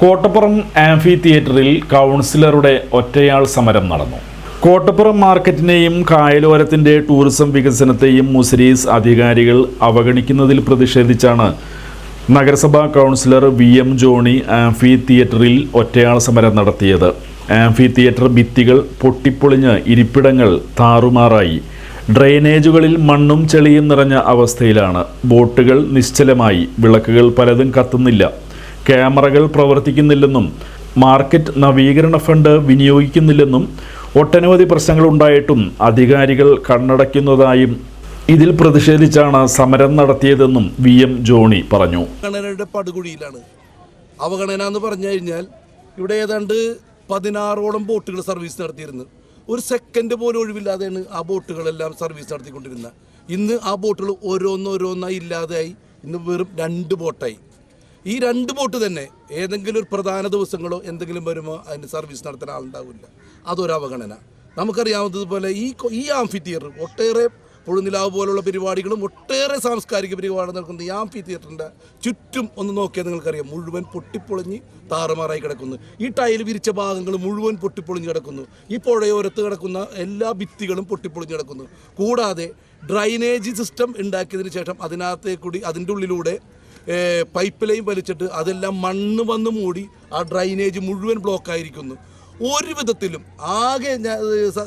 Kottappuram amphi തിയേറ്ററിൽ കൗൺസിലറുടെ ഒറ്റയാൾ സമരം നടന്നു. കോട്ടപ്പുറം മാർക്കറ്റിനെയും കായലോരത്തിന്റെ ടൂറിസം വികസനത്തെയും മുസരീസ് അധികാരികൾ അവഗണിക്കുന്നതിൽ പ്രതിഷേധിച്ചാണ് നഗരസഭാ കൗൺസിലർ വി എം ജോണി ആംഫി തിയേറ്ററിൽ ഒറ്റയാൾ സമരം നടത്തിയത്. ആംഫി തിയേറ്റർ ഭിത്തികൾ പൊട്ടിപ്പൊളിഞ്ഞ് ഇരിപ്പിടങ്ങൾ താറുമാറായി. ഡ്രെയിനേജുകളിൽ മണ്ണും ചെളിയും നിറഞ്ഞ അവസ്ഥയിലാണ്. ബോട്ടുകൾ നിശ്ചലമായി. വിളക്കുകൾ പലതും കത്തുന്നില്ല. ക്യാമറകൾ പ്രവർത്തിക്കുന്നില്ലെന്നും മാർക്കറ്റ് നവീകരണ ഫണ്ട് വിനിയോഗിക്കുന്നില്ലെന്നും ഒട്ടനവധി പ്രശ്നങ്ങൾ ഉണ്ടായിട്ടും അധികാരികൾ കണ്ണടയ്ക്കുന്നതായും ഇതിൽ പ്രതിഷേധിച്ചാണ് സമരം നടത്തിയതെന്നും വി എം ജോണി പറഞ്ഞു. അവഗണനയുടെ പടുകുഴിയിലാണ്. അവഗണന എന്ന് പറഞ്ഞു കഴിഞ്ഞാൽ ഇവിടെ ഏതാണ്ട് പതിനാറോളം ബോട്ടുകൾ സർവീസ് നടത്തിയിരുന്നു. ഒരു സെക്കൻഡ് പോലും ഒഴിവില്ലാതെയാണ് ആ ബോട്ടുകളെല്ലാം സർവീസ് നടത്തിക്കൊണ്ടിരുന്നത്. ഇന്ന് ആ ബോട്ടുകൾ ഓരോന്നോരോന്നായി ഇല്ലാതെയായി ഇന്ന് വെറും രണ്ട് ബോട്ടായി. ഈ രണ്ട് ബോട്ട് തന്നെ ഏതെങ്കിലും ഒരു പ്രധാന ദിവസങ്ങളോ എന്തെങ്കിലും വരുമോ അതിന് സർവീസ് നടത്താൻ ആളുണ്ടാവില്ല. അതൊരു അവഗണന. നമുക്കറിയാവുന്നതുപോലെ ഈ ഈ ആംഫി തിയേറ്റർ ഒട്ടേറെ പുഴുനിലാവ് പോലുള്ള പരിപാടികളും ഒട്ടേറെ സാംസ്കാരിക പരിപാടി നടക്കുന്ന ഈ ആംഫി തിയേറ്ററിന്റെ ചുറ്റും ഒന്ന് നോക്കിയാൽ നിങ്ങൾക്കറിയാം. മുഴുവൻ പൊട്ടിപ്പൊളിഞ്ഞ് താറുമാറായി കിടക്കുന്നു. ഈ ടൈൽ വിരിച്ച ഭാഗങ്ങൾ മുഴുവൻ പൊട്ടിപ്പൊളിഞ്ഞ് കിടക്കുന്നു. ഈ പുഴയോരത്ത് കിടക്കുന്ന എല്ലാ ഭിത്തികളും പൊട്ടിപ്പൊളിഞ്ഞ് കിടക്കുന്നു. കൂടാതെ ഡ്രൈനേജ് സിസ്റ്റം ഉണ്ടാക്കിയതിന് ശേഷം അതിനകത്തെ കൂടി അതിന്റെ ഉള്ളിലൂടെ പൈപ്പ് ലൈൻ വലിച്ചിട്ട് അതെല്ലാം മണ്ണ് വന്ന് മൂടി ആ ഡ്രൈനേജ് മുഴുവൻ ബ്ലോക്ക് ആയിരിക്കുന്നു. ഒരു വിധത്തിലും ആകെ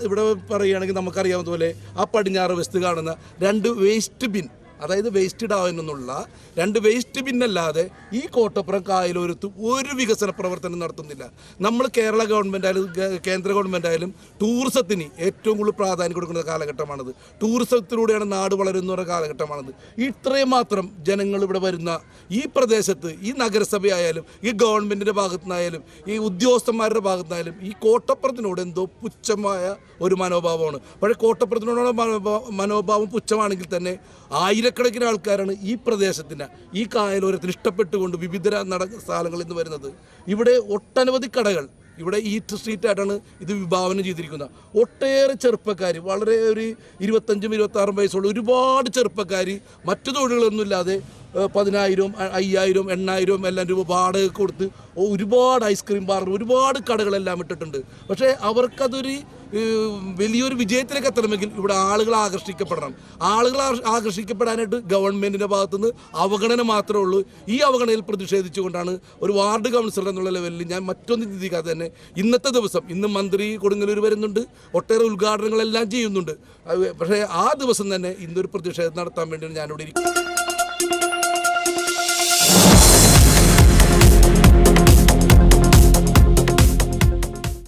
ഇവിടെ പറയുകയാണെങ്കിൽ നമുക്കറിയാവുന്ന പോലെ ആ പടിഞ്ഞാറ് വെസ്റ്റ് കാണുന്ന രണ്ട് വേസ്റ്റ് ബിൻ അതായത് വേസ്റ്റ് ഇടാവുന്നുള്ള രണ്ട് വേസ്റ്റ് ബിന്നല്ലാതെ ഈ കോട്ടപ്പുറം കായലോരത്ത് ഒരു വികസന പ്രവർത്തനം നടത്തുന്നില്ല. നമ്മൾ കേരള ഗവൺമെന്റ് ആയാലും കേന്ദ്ര ഗവൺമെന്റ് ആയാലും ടൂറിസത്തിന് ഏറ്റവും കൂടുതൽ പ്രാധാന്യം കൊടുക്കുന്ന കാലഘട്ടമാണത്. ടൂറിസത്തിലൂടെയാണ് നാട് വളരുന്ന ഒരു കാലഘട്ടമാണത്. ഇത്രയും മാത്രം ജനങ്ങൾ ഇവിടെ വരുന്ന ഈ പ്രദേശത്ത് ഈ നഗരസഭയായാലും ഈ ഗവൺമെന്റിന്റെ ഭാഗത്തു നിന്നായാലും ഈ ഉദ്യോഗസ്ഥന്മാരുടെ ഭാഗത്തു നിന്നായാലും ഈ കോട്ടപ്പുറത്തിനോട് എന്തോ പുച്ഛമായ ഒരു മനോഭാവമാണ്. പക്ഷേ കോട്ടപ്പുറത്തിനോടുള്ള മനോഭാവം പുച്ഛമാണെങ്കിൽ തന്നെ ആയിരക്കണക്കിന് ആൾക്കാരാണ് ഈ പ്രദേശത്തിന് ഈ കായലോരത്തിന് ഇഷ്ടപ്പെട്ടുകൊണ്ട് വിവിധ നട സ്ഥലങ്ങളിൽ നിന്ന് വരുന്നത്. ഇവിടെ ഒട്ടനവധി കടകൾ ഇവിടെ ഈറ്റ് സ്ട്രീറ്റ് ആയിട്ടാണ് ഇത് വിഭാവനം ചെയ്തിരിക്കുന്നത്. ഒട്ടേറെ ചെറുപ്പക്കാർ വളരെ ഒരു ഇരുപത്തഞ്ചും ഇരുപത്താറും വയസ്സുള്ള ഒരുപാട് ചെറുപ്പക്കാർ മറ്റു തൊഴിലുകളൊന്നും ഇല്ലാതെ അയ്യായിരം എണ്ണായിരം എല്ലാം രൂപ വാടക കൊടുത്ത് ഒരുപാട് ഐസ്ക്രീം ബാർ ഒരുപാട് കടകളെല്ലാം ഇട്ടിട്ടുണ്ട്. പക്ഷേ അവർക്കതൊരു വലിയൊരു വിജയത്തിലേക്ക് എത്തണമെങ്കിൽ ഇവിടെ ആളുകൾ ആകർഷിക്കപ്പെടണം. ആളുകൾ ആകർഷിക്കപ്പെടാനായിട്ട് ഗവൺമെന്റിന്റെ ഭാഗത്തുനിന്ന് അവഗണന മാത്രമേ ഉള്ളൂ. ഈ അവഗണനയിൽ പ്രതിഷേധിച്ചുകൊണ്ടാണ് ഒരു വാർഡ് കൗൺസിലർ എന്നുള്ള ലെവലിൽ ഞാൻ മറ്റൊന്നും ചിന്തിക്കാതെ തന്നെ ഇന്നത്തെ ദിവസം ഇന്ന് മന്ത്രി കൊടുങ്ങല്ലൂർ വരുന്നുണ്ട് ഒട്ടേറെ ഉദ്ഘാടനങ്ങളെല്ലാം ചെയ്യുന്നുണ്ട്. പക്ഷേ ആ ദിവസം തന്നെ ഇന്നൊരു പ്രതിഷേധം നടത്താൻ വേണ്ടിയാണ് ഞാനിവിടെ ഇരിക്കുന്നത്.